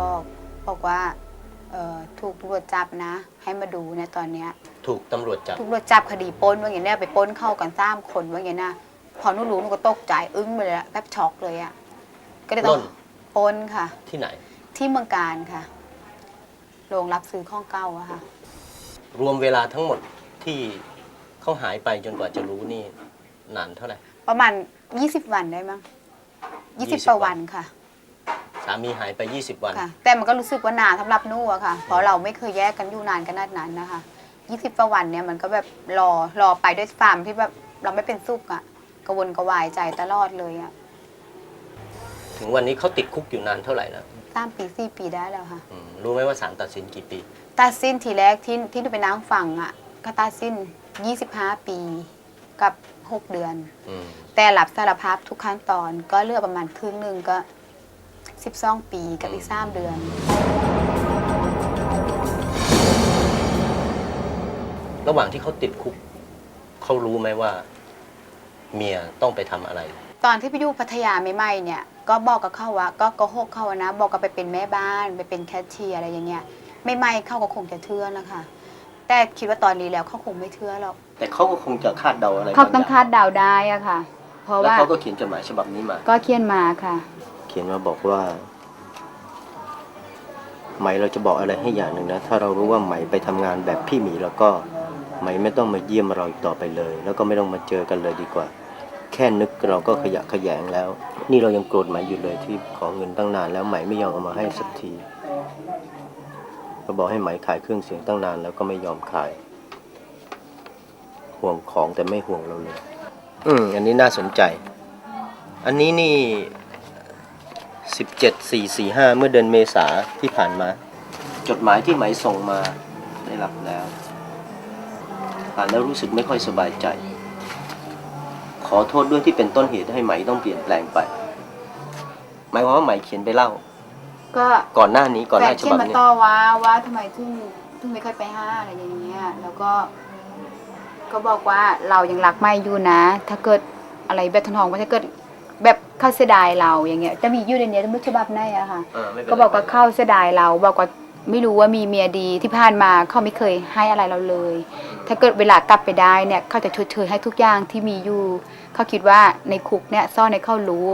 บอก บอกว่าเอ่อถูกตำรวจจับนะ ให้มาดูเนี่ยตอนเนี้ย ถูกตำรวจจับ ถูกตำรวจจับคดีปล้นว่าอย่างเนี้ยไปปล้นเข้ากันสามคนว่าอย่างเนี้ยพอหนูรู้หนูก็ตกใจอึ้งไปเลยอะแทบช็อกเลยอะก็เลยต้ปล้องน ปล้นค่ะ ที่ไหน ที่เมืองการค่ะโรงรับซื้อข้องเก่าอะค่ะ รวมเวลาทั้งหมดที่เขาหายไปจนกว่าจะรู้นี่นานเท่าไหร่ ประมาณ 20 วันได้มั้ง20 20ประวันค่ะ สามีหายไป 20 วัน ค่ะ แต่มันก็รู้สึกว่านานสำหรับหนู่อะค่ะ เพราะเราไม่เคยแยกกันอยู่นานขนาดนั้นนะคะ20ประวันเนี่ยมันก็แบบรอรอไปด้วยความที่แบบเราไม่เป็นสุขอะกระวนกระวายใจตลอดเลยอะถึงวันนี้เขาติดคุกอยู่นานเท่าไหร่แล้วสามปีสี่ปีได้แล้วค่ะ อืมรู้ไหมว่าศาลตัดสินกี่ปีตัดสิ้นทีแรกที่ที่หนูไปนั่งฟังอะก็ตัดสิ้น 25 ปีกับ 6 เดือน อืมแต่หลับสารภาพทุกขั้นตอนก็เหลือกประมาณครึ่งหนึ่งก็ 12 ปีกับอีก 3 เดือน ระหว่างที่เขาติดคุกเขารู้ไหมว่า เมียต้องไปทำอะไร ตอนที่ไปอยู่พัทยาใหม่ๆเนี่ย ก็บอกกับเขาว่าก็โกหกเขาอะนะ บอกกับไปเป็นแม่บ้านไปเป็นแคชเชียร์อะไรอย่างเงี้ยไม่ไม่ๆเขาก็คงจะเชื่อนะคะ แต่คิดว่าตอนนี้แล้วเขาคงไม่เชื่อหรอกแต่เขาก็คงจะคาดเดาอะไรเขาต้องบคาดเดาได้อะค่ะ เพราะแล้วว่าเขาก็เขียนจดหมายฉบับนี้มา ก็เขียนมาค่ะเขียนมาบอกว่า ไหมเราจะบอกอะไรให้อย่างหนึ่งนะ ถ้าเรารู้ว่าไหมไปทำงานแบบพี่หมีแล้วก็ไหมไม่ต้องมาเยี่ยมเราอีกต่อไปเลย แล้วก็ไม่ต้องมาเจอกันเลยดีกว่า แค่นึกเราก็ขยะขยงแล้ว นี่เรายังโกรธไหมอยู่เลยที่ขอเงินตั้งนานแล้วไหมไม่ยอมเอามาให้สักทีเราบอกให้ไหมขายเครื่องเสียงตั้งนานแล้วก็ไม่ยอมขาย ห่วงของแต่ไม่ห่วงเราเลย อืม อันนี้น่าสนใจ อันนี้นี่ 17 4 4 5 เมื่อเดือนเมษาที่ผ่านมา จดหมายที่ไหมส่งมาได้รับแล้วอ่านแล้วรู้สึกไม่ค่อยสบายใจ ขอโทษด้วยที่เป็นต้นเหตุให้ไหมต้องเปลี่ยนแปลงไป หมายความว่าไหมเขียนไปเล่า ก็ก่อนหน้านี้ก่อนหแฟน้านฉเขียบันบมานี้ ต่อว่าว่าทำไมถึงถึงไม่ค่อยไปห้าอะไรอย่างเงี้ย แล้วก็ ก็บอกว่าเรายังรักไม่อยู่นะ ถ้าเกิดอะไรแบบทนองว่าถ้าเกิด แบบเข้าเสียดายเราอย่างเงี้ยจะมีอยู่ในเนี้ยมุฉบับไหนอะค่ะเออไม่เป็นไรก็บอกว่าเข้าเสียดายเรา บอกว่าไม่รู้ว่ามีเมียดีที่ผ่านมาเขาไม่เคยให้อะไรเราเลย ถ้าเกิดเวลากลับไปได้เนี่ยเขาจะชดเชยให้ทุกอย่างที่มีอยู่เขาคิดว่าในคุกเนี่ยซ่อนในเขารู้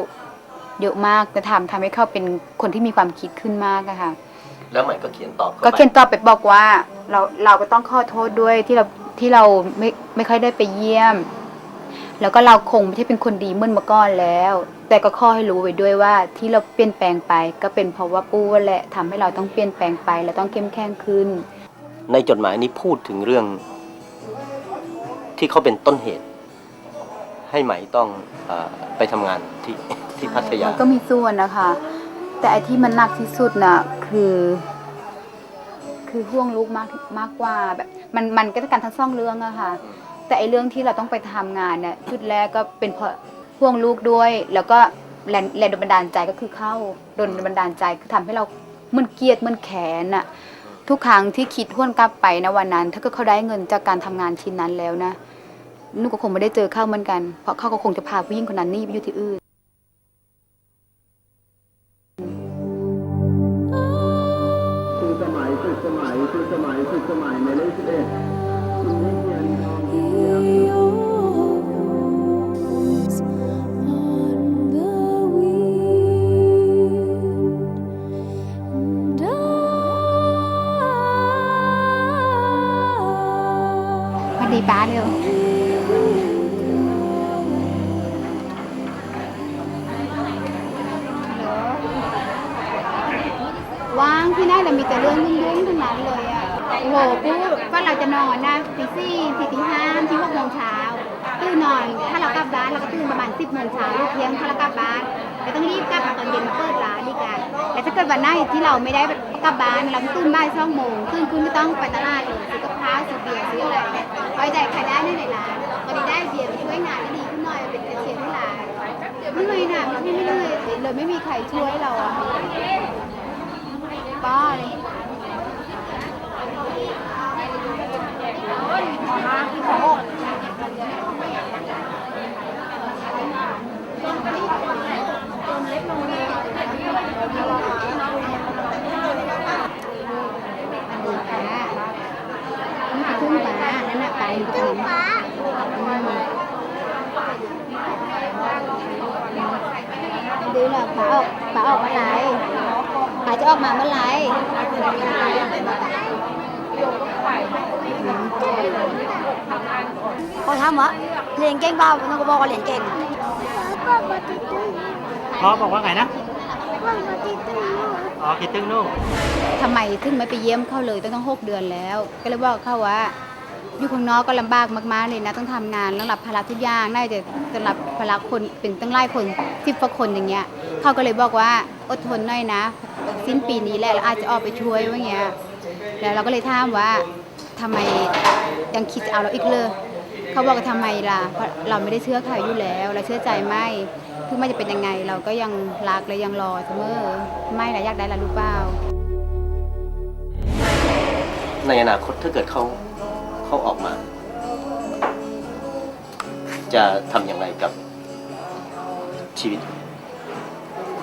เยอะมากจะทำทำให้เขาเป็นคนที่มีความคิดขึ้นมากอะค่ะ แล้วไหมก็เขียนตอบข้าก็ไปเขียนตอบไปบอกว่าเราเราก็ต้องขอโทษด้วยที่เราที่เราไม่ไม่ค่อยได้ไปเยี่ยม แล้วก็เราคงไม่ใช่เป็นคนดีเหมื่อนเมื่อก่อนแล้ว แต่ก็ข้อให้รู้ไว้ด้วยว่าที่เราเปลี่ยนแปลงไป ก็เป็นเพราะว่าปู่แหละทำให้เราต้องเปลี่ยนแปลงไปและต้องเข้มแข็งขึ้น ในจดหมายนี้พูดถึงเรื่อง ที่เขาเป็นต้นเหตุ ให้ไหมต้องเออไปทำงานที่ที่พัทยามันก็มีส่วนนะคะ แต่ไอที่มันหนักที่สุดน่ะคือ คือห่วงลูกมากมากกว่าแบบ มันมันก็จะการทั้งสองเรื่องอะค่ะ แต่ไอเรื่องที่เราต้องไปทำงานเนี่ยจุดแรกก็เป็นเพราะห่วงลูกด้วย แล้วก็แรงแรงบันดาลใจก็คือเข้าโดนบันดาลใจคือทำให้เราเหมันเกลียดเหมันแขนอะทุกครั้งที่คิดห้วนกลับไปนะวันนั้น ถ้าเกิดเขาได้เงินจากการทำงานชิ้นนั้นแล้วนะนุกก็คงไม่ได้เจอเข้าเหมือนกัน เพราะเขาก็คงจะพาผู้หญิงคนนั้นหนี่ไปอยู่ที่อื่น สวัสดีป้าเร็วว่างที่นั่นแต่มีแต่เรื่องยุ่งๆทั้งนั้นเลยอะโอ้โหกูก็เราจะนอนนะตีสี่ตีตีห้าที่หกโมงเช้าตื่นนอน ถ้าเรากลับบ้านเราก็ตื่นประมาณสิบโมงเช้าลูกเที่ยงถ้าเรากลับบ้านเราต้องรีบกลับมาตอนเย็นมาเปิดร้านดีกันแต่ถ้า เกิดวันไหนที่เราไม่ได้กลับบ้านเราตื่นบ่ายสองโมงตื่นคุณก็ต้องไปตลาดเลยซื้อกับข้าวซื้อเบียร์ซื้ออะไรไว้ใจใครได้ในในร้านพอดีได้เบียร์ช่วยงานก็ดีขึ้นหน่อยเป็นเชียร์ที่ร้านไม่เลยนะไม่ไม่เลยเลยไม่มีใครช่วยเราอะป้าเลย เป๋าออกป๋าออกเมื่อไหร่ป๋าจะ ออกมาเมื่อไหร่เขาถามว่าเรียนเก่งเปล่าน้องก็บอกว่าเรียนเก่งพ่อบอกว่าไงนะอ๋อคิดตึงนู่นทำไมถึงไม่ไปเยี่ยมเขาเลยตั้งต้องหกเดือนแล้ว ก็เลยบอกเขาว่าอยู่ข้างนอกก็ลำบากมากๆเลยนะต้องทำงานต้องรับภาระทุกอย่างน่าจะจะรับภาระคนเป็นตั้งหลายคนสิบกว่าคนอย่างเงี้ยเขาก็เลยบอกว่าอดทนหน่อยนะ สิ้นปีนี้แหละเราอาจจะออกไปช่วยว่าอย่างเงี้ยแล้วเราก็เลยถามว่าทำไมยังคิดจะเอาเราอีกเลยเขาบอกว่าทำไมล่ะเพราะเราไม่ได้เชื่อใครอยู่แล้วเราเชื่อใจไม่คือไม่จะเป็นยังไง เราก็ยังรักและยังรอเสมอไม่ละอยากได้ละรู้เปล่าในอนาคตถ้าเกิดเขาเขาออกมา จะทำอย่างไรกับชีวิต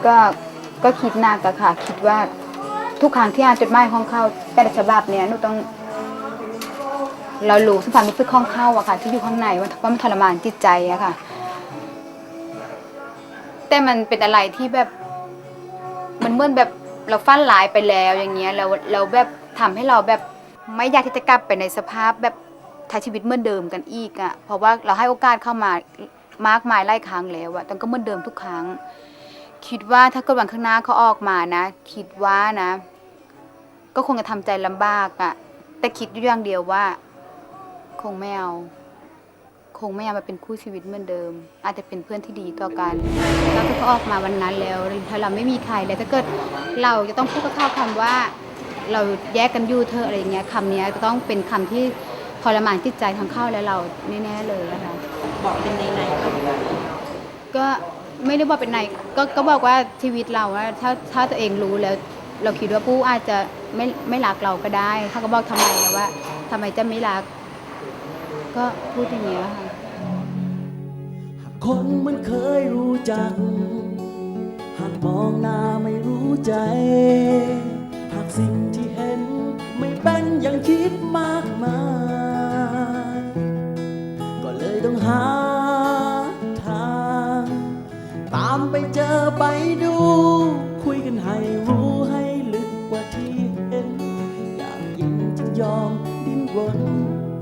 ก็ ก็คิดหนักอะค่ะ คิดว่าทุกครั้งที่อ่านจดหมายของเขาแต่ละฉบับเนี่ยหนูต้อง เรารู้สัมผัสรู้สึกของเขาอะค่ะ ที่อยู่ข้างในว่าว่ามันทรมานจิตใจอะค่ะ แต่มันเป็นอะไรที่แบบ มันเหมือนแบบเราฟันหลายไปแล้วอย่างเงี้ยเราเราแบบทำให้เราแบบไม่อยากที่จะกลับไปในสภาพแบบใช้ชีวิตเหมือนเดิมกันอีกอะเพราะว่าเราให้โอกาสเข้ามามากมายหลายครั้งแล้วอะแต่ก็เหมือนเดิมทุกครั้ง คิดว่าถ้าเกิดวันข้างหน้าเขาออกมานะ คิดว่านะ ก็คงจะทำใจลำบากอะแต่คิดอยู่อย่างเดียวว่า คงไม่เอา คงไม่เอามาเป็นคู่ชีวิตเหมือนเดิม อาจจะเป็นเพื่อนที่ดีต่อกันแล้วถ้าเขาออกมาวันนั้นแล้วถ้าเราไม่มีใครแล้วถ้าเกิดเราจะต้องพูดกับเขาคำว่า เราแยกกันอยู่เธอะอะไรอย่างเงี้ยคำเนี้ยจะต้องเป็นคำที่ทรมานจิตใจทั้งเขาและเราแน่ๆเลยนะคะบอกเป็นในไหนก็ ไม่ได้บอกเป็นไหนก็ก็บอกว่าชีวิตเราว่าถ้าถ้าตัวเองรู้แล้ว เราคิดว่าผู้อาจจะไม่ไม่รักเราก็ได้เขาก็บอกทำไมแล้วว่าทำไมจะไม่รัก ก็พูดอย่างเงี้ยค่ะ คนมันเคยรู้จัก หากมองหน้าไม่รู้ใจ หากสิ่งที่เห็นไม่เป็นอย่างคิดมากมาย ก็เลยต้องหา ไปเจอไปดู คุยกันให้รู้ให้ลึกกว่าที่เห็น อยากยินจึงยอมดิ้นรน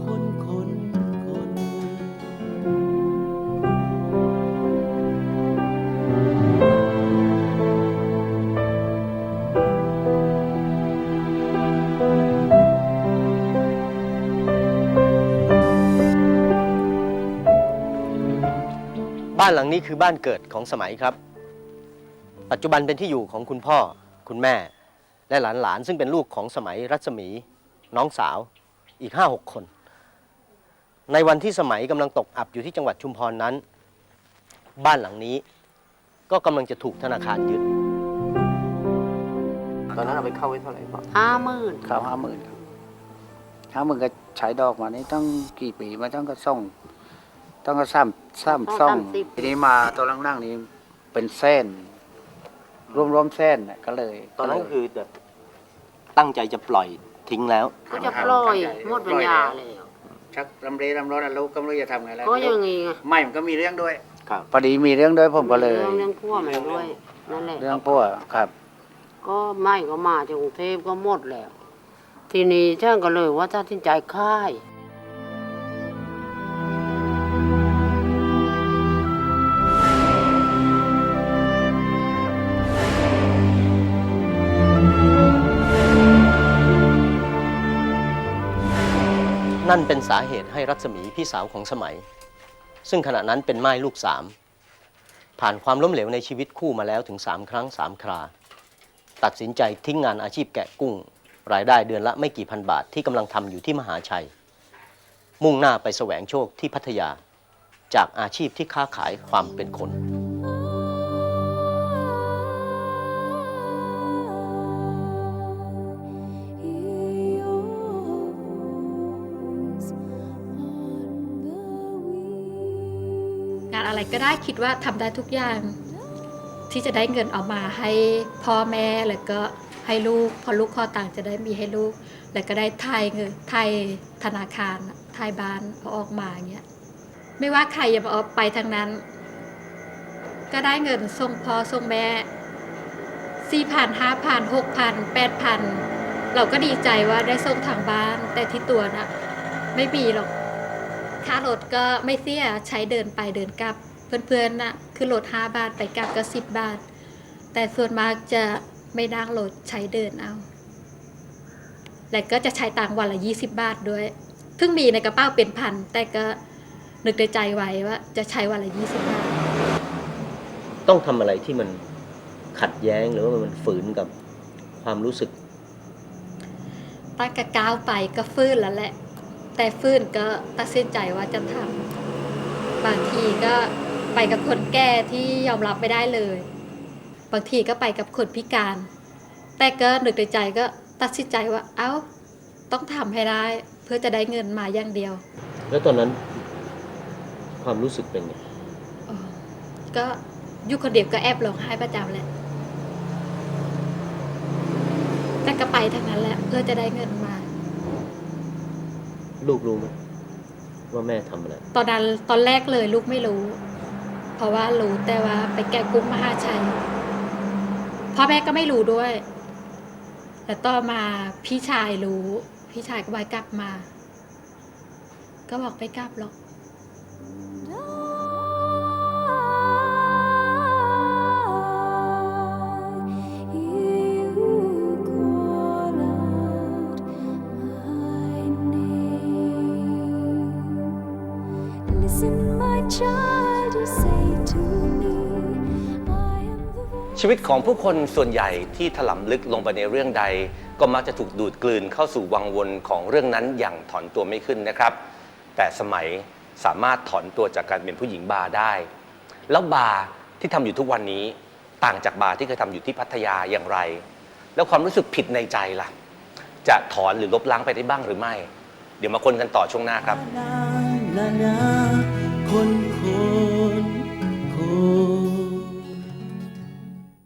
คนคนคน บ้านหลังนี้คือบ้านเกิดของสมัยครับ ปัจจุบันเป็นที่อยู่ของคุณพ่อ คุณแม่ และหลานๆซึ่งเป็นลูกของสมัยรัศมี น้องสาวอีกห้าหกคน ในวันที่สมัยกำลังตกอับอยู่ที่จังหวัดชุมพรนั้น บ้านหลังนี้ ก็กำลังจะถูกธนาคารยึด ตอนนั้นเอาไปเข้าไว้เท่าไหร่พ่อห้าหมื่นครับห้าหมื่นครับห้าหมื่นก็ใช้ดอกมานี่ตั้งกี่ปีมาตั้งก็ส่งตั้งก็ซ้ำซ้ำซ่องทีนี้มาตัวล่างๆนี้เป็นเส้น รวมๆเส้นน่ะก็เลยตอนนั้นก็คือแบบตั้งใจจะปล่อยทิ้งแล้วก็จะปล่อยหมดปัญญาเลยชักลำเรลำร้อนอะลูกก็ไม่รู้จะทำไงแล้วก็อย่างงี้ไงไม่มันก็มีเรื่องด้วย ครับ พอดีมีเรื่องด้วยผมก็เลย เรื่องเรื่องพ่วมันด้วยนั่นแหละ เรื่องพวกครับ ก็ไม่ก็มาจากกรุงเทพก็หมดแล้ว ทีนี้ช่างก็เลยว่าตัดสินใจค่าย นั่นเป็นสาเหตุให้รัศมีพี่สาวของสมัย ซึ่งขณะนั้นเป็นไม้ลูกสาม ผ่านความล้มเหลวในชีวิตคู่มาแล้วถึงสามครั้งสามครา ตัดสินใจทิ้งงานอาชีพแกะกุ้ง รายได้เดือนละไม่กี่พันบาทที่กำลังทำอยู่ที่มหาชัย มุ่งหน้าไปแสวงโชคที่พัทยา จากอาชีพที่ค้าขายความเป็นคน ก็ได้คิดว่าทำได้ทุกอย่าง ที่จะได้เงินออกมาให้พ่อแม่แล้วก็ให้ลูก พอลูกข้อต่างจะได้มีให้ลูก แล้วก็ได้ไทยเงินไทยธนาคารไทยบ้านเอาออกมาเงี้ยไม่ว่าใครจะมาเอาไปทางนั้น ก็ได้เงินส่งพ่อส่งแม่สี่พันห้าพันหกพันแปดพันเราก็ดีใจว่าได้ส่งทางบ้าน แต่ที่ตัวน่ะไม่มีหรอกค่ารถก็ไม่เสียใช้เดินไปเดินกลับ เพื่อนๆน่ะคือรถ5บาทไปกลับก็10 บาท แต่ส่วนมากจะไม่นั่งรถใช้เดินเอาและก็จะใช้ตังค์วันละ 20 บาทด้วยเพิ่งมีในกระเป๋าเป็นพัน แต่ก็นึกในใจไว้ว่า จะใช้วันละ 20 บาท ต้องทำอะไรที่มันขัดแย้งหรือว่ามันฝืนกับความรู้สึกตั้งกระก้าวไปก็ฟื้นแล้วแหละ แต่ฟื้นก็ตัดสินใจว่าจะทำบางทีก็ ไปกับคนแก่ที่ยอมรับไม่ได้เลย บางทีก็ไปกับคนพิการ แต่ก็นึกในใจก็ตัดสินใจว่าเอ้า ต้องทำให้ได้เพื่อจะได้เงินมาอย่างเดียว แล้วตอนนั้นความรู้สึกเป็นไงอ๋อก็อยู่คนเดียวก็แอบร้องไห้ประจำแหละแต่ก็ไปทั้งนั้นแหละเพื่อจะได้เงินมา ลูกรู้ไหมว่าแม่ทำอะไร ตอนนั้นตอนแรกเลยลูกไม่รู้ เพราะว่ารู้แต่ว่าไปแกะกุ้งมหาชัยพ่อแม่ก็ไม่รู้ด้วยแต่ต่อมาพี่ชายรู้ พี่ชายก็ไปกลับมา ก็บอกไปกลับหรอก ชีวิตของผู้คนส่วนใหญ่ที่ถลำลึกลงไปในเรื่องใด ก็มักจะถูกดูดกลืนเข้าสู่วังวนของเรื่องนั้นอย่างถอนตัวไม่ขึ้นนะครับ แต่สมัยสามารถถอนตัวจากการเป็นผู้หญิงบาร์ได้ แล้วบาร์ที่ทำอยู่ทุกวันนี้ต่างจากบาร์ที่เคยทำอยู่ที่พัทยาอย่างไร แล้วความรู้สึกผิดในใจล่ะ จะถอนหรือลบล้างไปได้บ้างหรือไม่ เดี๋ยวมาคนกันต่อช่วงหน้าครับ